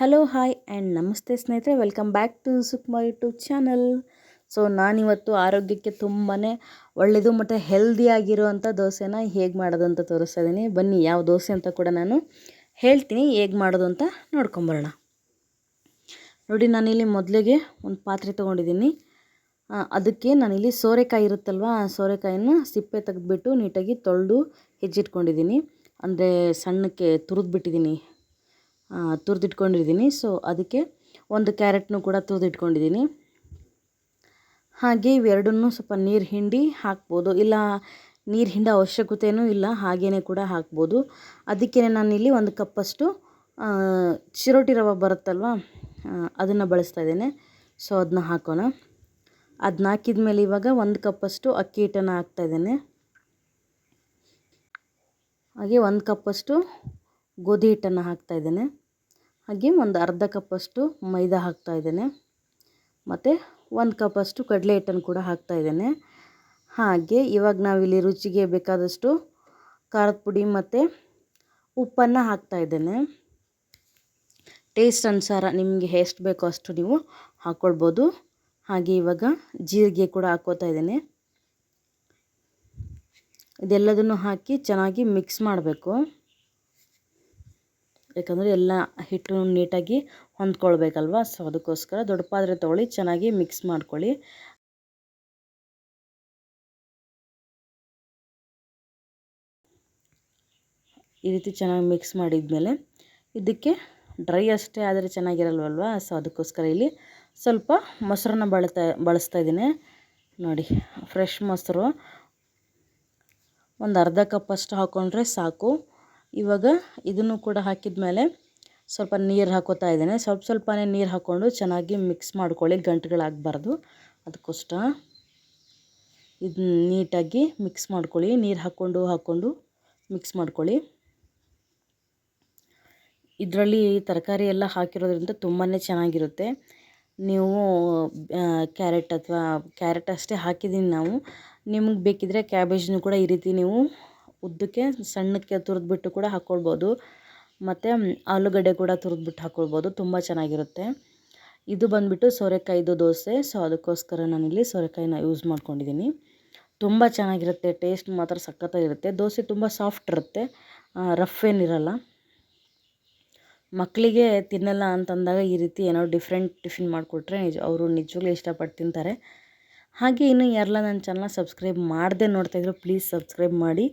Hello hi and ನಮಸ್ತೆ ಸ್ನೇಹಿತರೆ. Welcome back to Sukma YouTube channel so ನಾನಿವತ್ತು ಆರೋಗ್ಯಕ್ಕೆ ತುಂಬಾ ಒಳ್ಳೆಯದು ಮತ್ತು ಹೆಲ್ದಿಯಾಗಿರುವಂಥ ದೋಸೆನ ಹೇಗೆ ಮಾಡೋದು ಅಂತ ತೋರಿಸ್ತಾ ಇದ್ದೀನಿ ಬನ್ನಿ, ಯಾವ ದೋಸೆ ಅಂತ ಕೂಡ ನಾನು ಹೇಳ್ತೀನಿ. ಹೇಗೆ ಮಾಡೋದು ಅಂತ ನೋಡ್ಕೊಂಬರೋಣ. ನೋಡಿ, ನಾನಿಲ್ಲಿ ಮೊದಲಿಗೆ ಒಂದು ಪಾತ್ರೆ ತೊಗೊಂಡಿದ್ದೀನಿ. ಅದಕ್ಕೆ ನಾನಿಲ್ಲಿ ಸೋರೆಕಾಯಿ ಇರುತ್ತಲ್ವ, ಆ ಸೋರೆಕಾಯಿನ ಸಿಪ್ಪೆ ತೆಗೆದ್ಬಿಟ್ಟು ನೀಟಾಗಿ ತೊಳೆದು ಹೆಜ್ಜಿಟ್ಕೊಂಡಿದ್ದೀನಿ. ಅಂದರೆ ಸಣ್ಣಕ್ಕೆ ತುರಿದ್ಬಿಟ್ಟಿದ್ದೀನಿ. ತುರಿದಿಟ್ಕೊಂಡಿದ್ದೀನಿ. ಸೊ ಅದಕ್ಕೆ ಒಂದು ಕ್ಯಾರೆಟ್ನೂ ಕೂಡ ತುರಿದಿಟ್ಕೊಂಡಿದ್ದೀನಿ. ಹಾಗೆ ಇವೆರಡನ್ನೂ ಸ್ವಲ್ಪ ನೀರು ಹಿಂಡಿ ಹಾಕ್ಬೋದು. ಇಲ್ಲ, ನೀರು ಹಿಂಡ ಅವಶ್ಯಕತೆಯೂ ಇಲ್ಲ ಹಾಗೇ ಕೂಡ ಹಾಕ್ಬೋದು. ಅದಕ್ಕೆ ನಾನಿಲ್ಲಿ ಒಂದು ಕಪ್ಪಷ್ಟು ಚಿರೋಟಿ ರವೆ ಬರುತ್ತಲ್ವ ಅದನ್ನು ಬಳಸ್ತಾ ಇದ್ದೇನೆ. ಸೊ ಅದನ್ನ ಹಾಕೋಣ. ಅದನ್ನ ಹಾಕಿದ ಮೇಲೆ ಇವಾಗ ಒಂದು ಕಪ್ಪಷ್ಟು ಅಕ್ಕಿ ಹಿಟ್ಟನ್ನು ಹಾಕ್ತಾ ಇದ್ದೇನೆ. ಹಾಗೆ ಒಂದು ಕಪ್ಪಷ್ಟು ಗೋಧಿ ಹಿಟ್ಟನ್ನು ಹಾಕ್ತಾಯಿದ್ದೇನೆ ಹಾಗೆ ಒಂದು ಅರ್ಧ ಕಪ್ಪಷ್ಟು ಮೈದಾ ಹಾಕ್ತಾಯಿದ್ದೇನೆ ಮತ್ತು ಒಂದು ಕಪ್ಪಷ್ಟು ಕಡಲೆ ಹಿಟ್ಟನ್ನು ಕೂಡ ಹಾಕ್ತಾಯಿದ್ದೇನೆ ಹಾಗೆ ಇವಾಗ ನಾವಿಲ್ಲಿ ರುಚಿಗೆ ಬೇಕಾದಷ್ಟು ಖಾರದ ಪುಡಿ ಮತ್ತು ಉಪ್ಪನ್ನು ಹಾಕ್ತಾಯಿದ್ದೇನೆ ಟೇಸ್ಟ್ ಅನುಸಾರ ನಿಮಗೆ ಎಷ್ಟು ಬೇಕೋ ಅಷ್ಟು ನೀವು ಹಾಕ್ಕೊಳ್ಬೋದು ಹಾಗೆ ಇವಾಗ ಜೀರಿಗೆ ಕೂಡ ಹಾಕೋತಾ ಇದ್ದೇನೆ. ಇದೆಲ್ಲದನ್ನು ಹಾಕಿ ಚೆನ್ನಾಗಿ ಮಿಕ್ಸ್ ಮಾಡಬೇಕು. ಯಾಕಂದರೆ ಎಲ್ಲ ಹಿಟ್ಟು ನೀಟಾಗಿ ಹೊಂದ್ಕೊಳ್ಬೇಕಲ್ವ? ಸೊ ಅದಕ್ಕೋಸ್ಕರ ದೊಡ್ಡ ಪಾತ್ರೆ ತೊಗೊಳ್ಳಿ, ಚೆನ್ನಾಗಿ ಮಿಕ್ಸ್ ಮಾಡ್ಕೊಳ್ಳಿ. ಈ ರೀತಿ ಚೆನ್ನಾಗಿ ಮಿಕ್ಸ್ ಮಾಡಿದ್ಮೇಲೆ ಇದಕ್ಕೆ ಡ್ರೈ ಅಷ್ಟೇ ಆದರೆ ಚೆನ್ನಾಗಿರಲ್ವಲ್ವ? ಸೊ ಅದಕ್ಕೋಸ್ಕರ ಇಲ್ಲಿ ಸ್ವಲ್ಪ ಮೊಸರನ್ನ ಬಳತಾ, ಬಳಸ್ತಾ ಇದ್ದೀನಿ. ನೋಡಿ ಫ್ರೆಶ್ ಮೊಸರು. ಒಂದು ಅರ್ಧ ಕಪ್ ಅಷ್ಟು ಹಾಕ್ಕೊಂಡ್ರೆ ಸಾಕು. ಇವಾಗ ಇದನ್ನು ಕೂಡ ಹಾಕಿದ ಮೇಲೆ ಸ್ವಲ್ಪ ನೀರು ಹಾಕೋತಾ ಇದ್ದೇನೆ. ಸ್ವಲ್ಪ ಸ್ವಲ್ಪನೇ ನೀರು ಹಾಕ್ಕೊಂಡು ಚೆನ್ನಾಗಿ ಮಿಕ್ಸ್ ಮಾಡ್ಕೊಳ್ಳಿ, ಗಂಟುಗಳಾಗಬಾರ್ದು. ಅದಕ್ಕೋಸ್ಕರ ಇದು ನೀಟಾಗಿ ಮಿಕ್ಸ್ ಮಾಡ್ಕೊಳ್ಳಿ. ನೀರು ಹಾಕ್ಕೊಂಡು ಹಾಕ್ಕೊಂಡು ಮಿಕ್ಸ್ ಮಾಡ್ಕೊಳ್ಳಿ. ಇದರಲ್ಲಿ ತರಕಾರಿ ಎಲ್ಲ ಹಾಕಿರೋದ್ರಿಂದ ತುಂಬಾ ಚೆನ್ನಾಗಿರುತ್ತೆ. ನೀವು ಕ್ಯಾರೆಟ್ ಅಥವಾ ಕ್ಯಾರೆಟ್ ಅಷ್ಟೇ ಹಾಕಿದ್ದೀನಿ ನಾವು. ನಿಮಗೆ ಬೇಕಿದ್ದರೆ ಕ್ಯಾಬೇಜ್ನು ಕೂಡ ಈ ರೀತಿ ನೀವು ಉದ್ದಕ್ಕೆ ಸಣ್ಣಕ್ಕೆ ತುರಿದ್ಬಿಟ್ಟು ಕೂಡ ಹಾಕ್ಕೊಳ್ಬೋದು ಮತ್ತು ಆಲೂಗಡ್ಡೆ ಕೂಡ ತುರಿದ್ಬಿಟ್ಟು ಹಾಕ್ಕೊಳ್ಬೋದು ತುಂಬ ಚೆನ್ನಾಗಿರುತ್ತೆ. ಇದು ಬಂದುಬಿಟ್ಟು ಸೋರೆಕಾಯಿದು ದೋಸೆ. ಸೊ, ಅದಕ್ಕೋಸ್ಕರ ನಾನಿಲ್ಲಿ ಸೋರೆಕಾಯಿನ ಯೂಸ್ ಮಾಡ್ಕೊಂಡಿದ್ದೀನಿ. ತುಂಬ ಚೆನ್ನಾಗಿರುತ್ತೆ. ಟೇಸ್ಟ್ ಮಾತ್ರ ಸಖತ್ತಾಗಿರುತ್ತೆ. ದೋಸೆ ತುಂಬ ಸಾಫ್ಟ್ ಇರುತ್ತೆ. ರಫ್ ಏನಿರಲ್ಲ. ಮಕ್ಕಳಿಗೆ ತಿನ್ನಲ್ಲ ಅಂತಂದಾಗ ಈ ರೀತಿ ಏನೋ ಡಿಫ್ರೆಂಟ್ ಟಿಫಿನ್ ಮಾಡಿಕೊಟ್ರೆ ನಿಜ, ಅವರು ನಿಜವಾಗ್ಲೂ ಇಷ್ಟಪಟ್ಟು ತಿಂತಾರೆ. ಹಾಗೆ ಇನ್ನು ಯಾರಲ್ಲ ನನ್ನ ಚಾನಲ್ನ ಸಬ್ಸ್ಕ್ರೈಬ್ ಮಾಡದೆ ನೋಡ್ತಾಯಿದ್ರು ಪ್ಲೀಸ್ ಸಬ್ಸ್ಕ್ರೈಬ್ ಮಾಡಿ.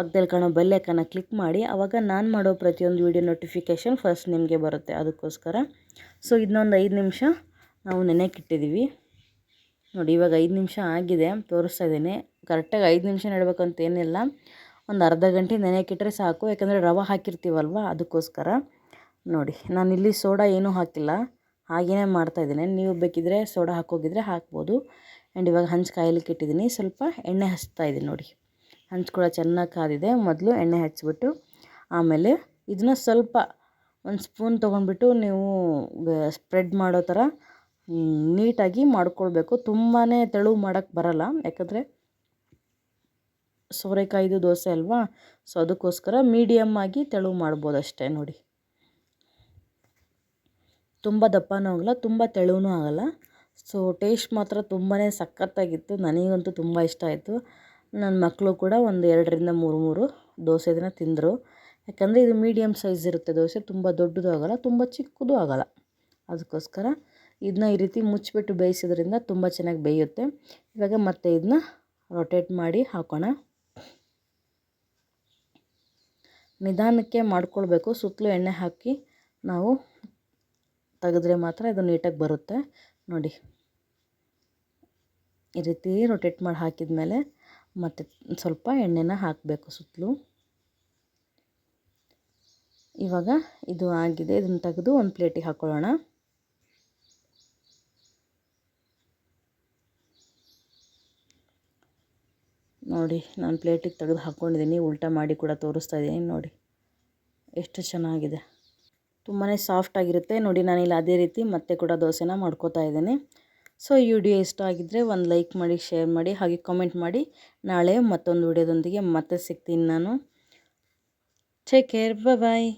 ಪಕ್ಕದಲ್ಲಿ ಕಾಣೋ ಬೆಲ್ಲೈಕನ್ನ ಕ್ಲಿಕ್ ಮಾಡಿ. ಆವಾಗ ನಾನು ಮಾಡೋ ಪ್ರತಿಯೊಂದು ವೀಡಿಯೋ ನೋಟಿಫಿಕೇಷನ್ ಫಸ್ಟ್ ನಿಮಗೆ ಬರುತ್ತೆ. ಅದಕ್ಕೋಸ್ಕರ. ಸೊ ಇದನ್ನೊಂದು ಐದು ನಿಮಿಷ ನಾವು ನೆನೆಕ್ಕಿಟ್ಟಿದ್ದೀವಿ ನೋಡಿ, ಇವಾಗ ಐದು ನಿಮಿಷ ಆಗಿದೆ. ತೋರಿಸ್ತಾ ಇದ್ದೀನಿ. ಕರೆಕ್ಟಾಗಿ ಐದು ನಿಮಿಷ ನೆಡಬೇಕಂತ ಏನಿಲ್ಲ. ಒಂದು ಅರ್ಧ ಗಂಟೆ ನೆನೆಯಕ್ಕಿಟ್ರೆ ಸಾಕು. ಯಾಕಂದರೆ ರವೆ ಹಾಕಿರ್ತೀವಲ್ವ? ಅದಕ್ಕೋಸ್ಕರ. ನೋಡಿ, ನಾನು ಇಲ್ಲಿ ಸೋಡಾ ಏನೂ ಹಾಕಿಲ್ಲ. ಹಾಗೇ ಮಾಡ್ತಾ ಇದ್ದೀನಿ. ನೀವು ಬೇಕಿದ್ರೆ ಸೋಡಾ ಹಾಕೋಗಿದ್ರೆ ಹಾಕ್ಬೋದು. ಆ್ಯಂಡ್ ಇವಾಗ ಹಂಚು ಕಾಯಲಿಕ್ಕೆ ಇಟ್ಟಿದ್ದೀನಿ ಸ್ವಲ್ಪ ಎಣ್ಣೆ ಹಚ್ತಾ ಇದ್ದೀನಿ ನೋಡಿ. ಹಂಚು ಕೂಡ ಚೆನ್ನಾಗಿ ಕಾದಿದೆ. ಮೊದಲು ಎಣ್ಣೆ ಹಚ್ಚಿಬಿಟ್ಟು ಆಮೇಲೆ ಇದನ್ನ ಸ್ವಲ್ಪ ಒಂದು ಸ್ಪೂನ್ ತೊಗೊಂಡ್ಬಿಟ್ಟು ನೀವು ಸ್ಪ್ರೆಡ್ ಮಾಡೋ ಥರ ನೀಟಾಗಿ ಮಾಡ್ಕೊಳ್ಬೇಕು. ತುಂಬಾ ತೆಳು ಮಾಡೋಕ್ಕೆ ಬರಲ್ಲ. ಯಾಕಂದರೆ ಸೋರೆಕಾಯಿದು ದೋಸೆ ಅಲ್ವಾ? ಸೊ, ಅದಕ್ಕೋಸ್ಕರ ಮೀಡಿಯಮ್ ಆಗಿ ತೆಳು ಮಾಡ್ಬೋದು ಅಷ್ಟೇ ನೋಡಿ. ತುಂಬ ದಪ್ಪನೂ ಆಗಲ್ಲ, ತುಂಬ ತೆಳುವೂ ಆಗಲ್ಲ. ಸೊ, ಟೇಸ್ಟ್ ಮಾತ್ರ ತುಂಬಾ ಸಖತ್ತಾಗಿತ್ತು. ನನಗಂತೂ ತುಂಬ ಇಷ್ಟ ಆಯಿತು. ನನ್ನ ಮಕ್ಕಳು ಕೂಡ ಒಂದು ಎರಡರಿಂದ ಮೂರು ಮೂರು ದೋಸೆ ದಿನ ತಿಂದರು. ಯಾಕಂದರೆ ಇದು ಮೀಡಿಯಮ್ ಸೈಜ್ ಇರುತ್ತೆ ದೋಸೆ, ತುಂಬ ದೊಡ್ಡದು ಆಗೋಲ್ಲ, ತುಂಬ ಚಿಕ್ಕದು ಆಗೋಲ್ಲ. ಅದಕ್ಕೋಸ್ಕರ ಇದನ್ನ ಈ ರೀತಿ ಮುಚ್ಚಿಬಿಟ್ಟು ಬೇಯಿಸೋದ್ರಿಂದ ತುಂಬ ಚೆನ್ನಾಗಿ ಬೇಯುತ್ತೆ. ಇವಾಗ ಮತ್ತೆ ಇದನ್ನ ರೊಟೇಟ್ ಮಾಡಿ ಹಾಕೋಣ. ನಿಧಾನಕ್ಕೆ ಮಾಡ್ಕೊಳ್ಬೇಕು. ಸುತ್ತಲೂ ಎಣ್ಣೆ ಹಾಕಿ ನಾವು ತೆಗೆದ್ರೆ ಮಾತ್ರ ಇದು ನೀಟಾಗಿ ಬರುತ್ತೆ. ನೋಡಿ. ಈ ರೀತಿ ರೊಟೇಟ್ ಮಾಡಿ ಹಾಕಿದ ಮೇಲೆ ಮತ್ತು ಸ್ವಲ್ಪ ಎಣ್ಣೆನ ಹಾಕಬೇಕು ಸುತ್ತಲೂ. ಇವಾಗ ಇದು ಆಗಿದೆ, ಇದನ್ನು ತೆಗೆದು ಒಂದು ಪ್ಲೇಟಿಗೆ ಹಾಕ್ಕೊಳ್ಳೋಣ ನೋಡಿ, ನಾನು ಪ್ಲೇಟಿಗೆ ತೆಗೆದು ಹಾಕ್ಕೊಂಡಿದ್ದೀನಿ ಉಲ್ಟಾ ಮಾಡಿ ಕೂಡ ತೋರಿಸ್ತಾ ಇದ್ದೀನಿ ನೋಡಿ. ಎಷ್ಟು ಚೆನ್ನಾಗಿದೆ. ತುಂಬಾ ಸಾಫ್ಟಾಗಿರುತ್ತೆ ನೋಡಿ, ನಾನಿಲ್ಲಿ ಅದೇ ರೀತಿ ಮತ್ತೆ ಕೂಡ ದೋಸೆನ ಮಾಡ್ಕೋತಾ ಇದ್ದೀನಿ. ಸೊ ಈ ವಿಡಿಯೋ ಇಷ್ಟ ಆಗಿದ್ದರೆ ಒಂದು ಲೈಕ್ ಮಾಡಿ, ಶೇರ್ ಮಾಡಿ, ಹಾಗೆ ಕಾಮೆಂಟ್ ಮಾಡಿ. ನಾಳೆ ಮತ್ತೊಂದು ವಿಡಿಯೋದೊಂದಿಗೆ ಮತ್ತೆ ಸಿಗ್ತೀನಿ ನಾನು. Take care bye